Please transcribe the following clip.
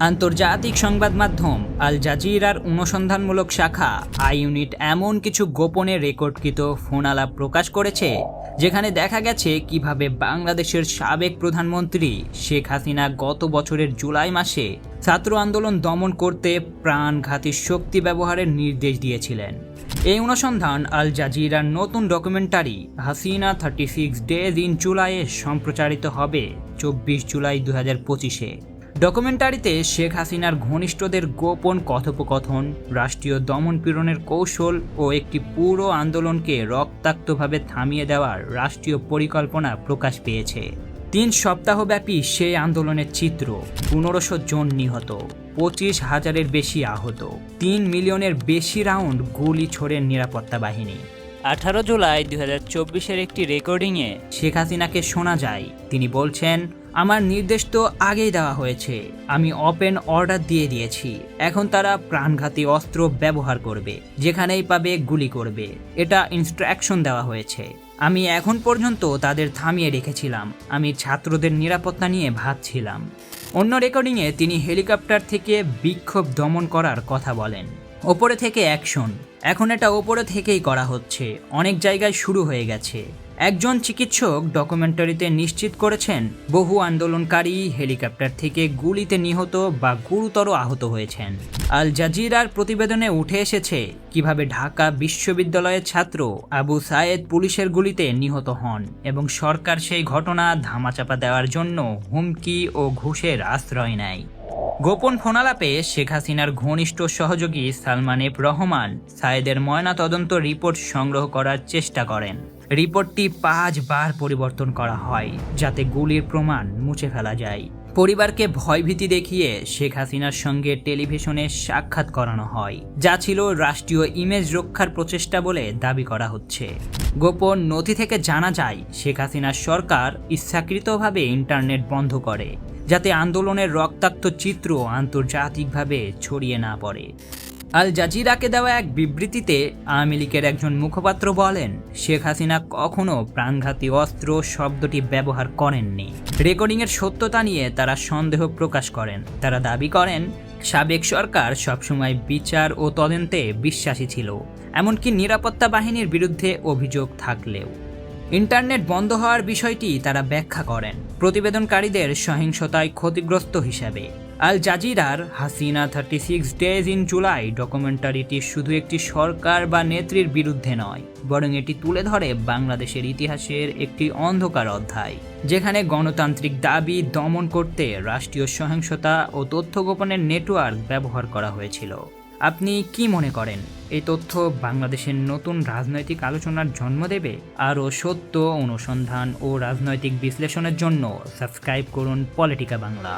আন্তর্জাতিক সংবাদ মাধ্যম আল জাজিরার অনুসন্ধানমূলক শাখা আই ইউনিট এমন কিছু গোপনে রেকর্ডকৃত ফোনালাপ প্রকাশ করেছে, যেখানে দেখা গেছে কীভাবে বাংলাদেশের সাবেক প্রধানমন্ত্রী শেখ হাসিনা গত বছরের জুলাই মাসে ছাত্র আন্দোলন দমন করতে প্রাণঘাতী শক্তি ব্যবহারের নির্দেশ দিয়েছিলেন। এই অনুসন্ধান আল জাজিরার নতুন documentary Hasina thirty six days in জুলাইয়ে সম্প্রচারিত হবে চব্বিশ জুলাই দু হাজার পঁচিশে। ডকুমেন্টারিতে শেখ হাসিনার ঘনিষ্ঠদের গোপন কথোপকথন, রাষ্ট্রীয় দমন পীড়নের কৌশল ও একটি পুরো আন্দোলনকে রক্তাক্তভাবে থামিয়ে দেওয়ার রাষ্ট্রীয় পরিকল্পনা প্রকাশ পেয়েছে। তিন সপ্তাহব্যাপী সেই আন্দোলনের চিত্র, পনেরোশো জন নিহত, পঁচিশ হাজারের বেশি আহত, তিন মিলিয়নের বেশি রাউন্ড গুলি ছোড়েন নিরাপত্তা বাহিনী। আঠারো জুলাই দু হাজার একটি রেকর্ডিংয়ে শেখ হাসিনাকে শোনা যায়, তিনি বলছেন আমার নির্দেশ তো আগেই দেওয়া হয়েছে। আমি ওপেন অর্ডার দিয়ে দিয়েছি। এখন তারা প্রাণঘাতী অস্ত্র ব্যবহার করবে, যেখানেই পাবে গুলি করবে। এটা ইনস্ট্রাকশন দেওয়া হয়েছে। আমি এখন পর্যন্ত তাদের থামিয়ে রেখেছিলাম। আমি ছাত্রদের নিরাপত্তা নিয়ে ভাবছিলাম। অন্য রেকর্ডিংয়ে তিনি হেলিকপ্টার থেকে বিক্ষোভ দমন করার কথা বলেন। ওপরে থেকে অ্যাকশন এখন এটা ওপরে থেকেই করা হচ্ছে। অনেক জায়গায় শুরু হয়ে গেছে। একজন চিকিৎসক ডকুমেন্টারিতে নিশ্চিত করেছেন, বহু আন্দোলনকারী হেলিকপ্টার থেকে গুলিতে নিহত বা গুরুতর আহত হয়েছেন। আল জাজিরার প্রতিবেদনে উঠে এসেছে কীভাবে ঢাকা বিশ্ববিদ্যালয়ের ছাত্র আবু সায়েদ পুলিশের গুলিতে নিহত হন এবং সরকার সেই ঘটনা ধামাচাপা দেওয়ার জন্য হুমকি ও ঘুষের আশ্রয় নেয়। গোপন ফোনালাপে শেখ হাসিনার ঘনিষ্ঠ সহযোগী সালমান এফ রহমান সায়েদের ময়নাতদন্ত রিপোর্ট সংগ্রহ করার চেষ্টা করেন। রিপোর্টটি পাঁচবার পরিবর্তন করা হয়, যাতে গুলির প্রমাণ মুছে ফেলা যায়। পরিবারকে ভয়ভীতি দেখিয়ে শেখ হাসিনার সঙ্গে টেলিভিশনে সাক্ষাৎ করানো হয়, যা ছিল রাষ্ট্রীয় ইমেজ রক্ষার প্রচেষ্টা বলে দাবি করা হচ্ছে। গোপন নথি থেকে জানা যায়, শেখ হাসিনার সরকার ইচ্ছাকৃতভাবে ইন্টারনেট বন্ধ করে, যাতে আন্দোলনের রক্তাক্ত চিত্র আন্তর্জাতিকভাবে ছড়িয়ে না পড়ে। আল জাজিরাকে দেওয়া এক বিবৃতিতে আওয়ামী লীগের একজন মুখপাত্র বলেন, শেখ হাসিনা কখনো প্রাণঘাতী অস্ত্র শব্দটি ব্যবহার করেননি। রেকর্ডিংয়ের সত্যতা নিয়ে তারা সন্দেহ প্রকাশ করেন। তারা দাবি করেন, সাবেক সরকার সবসময় বিচার ও তদন্তে বিশ্বাসী ছিল, এমনকি নিরাপত্তা বাহিনীর বিরুদ্ধে অভিযোগ থাকলেও। ইন্টারনেট বন্ধ হওয়ার বিষয়টি তারা ব্যাখ্যা করেন। প্রতিবেদনকারীদের সহিংসতায় ক্ষতিগ্রস্ত হিসাবে। আল জাজিরার Hasina thirty six days in July ডকুমেন্টারিটি শুধু একটি সরকার বা নেত্রীর বিরুদ্ধে নয়, বরং এটি তুলে ধরে বাংলাদেশের ইতিহাসের একটি অন্ধকার অধ্যায়, যেখানে গণতান্ত্রিক দাবি দমন করতে রাষ্ট্রীয় সহিংসতা ও তথ্য গোপনের নেটওয়ার্ক ব্যবহার করা হয়েছিল। আপনি কি মনে করেন, এই তথ্য বাংলাদেশের নতুন রাজনৈতিক আলোচনার জন্ম দেবে? আরও সত্য, অনুসন্ধান ও রাজনৈতিক বিশ্লেষণের জন্য সাবস্ক্রাইব করুন পলিটিকা বাংলা।